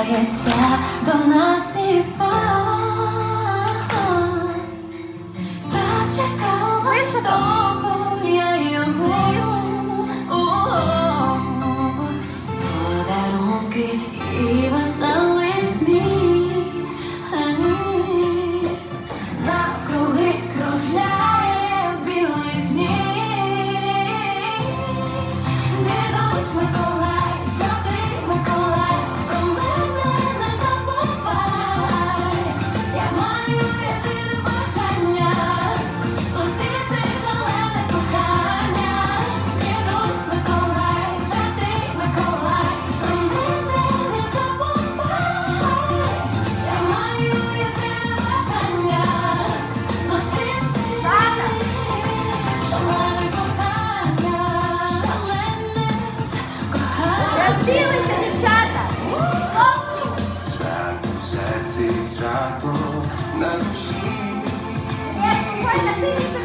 повертається до нас із. Зустрілися, дівчата! Хлопці! Свято в серці, свято на душі. Як виходить на тисячу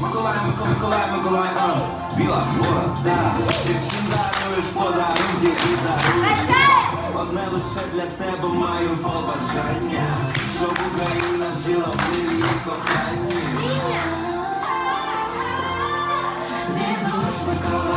Миколай, Миколай, Миколай, а, біла борода, ти всім даруєш подарунки і даруєш. Не лише для себе маю побажання, щоб Україна жила в мирі і коханні. Дідусь Микола.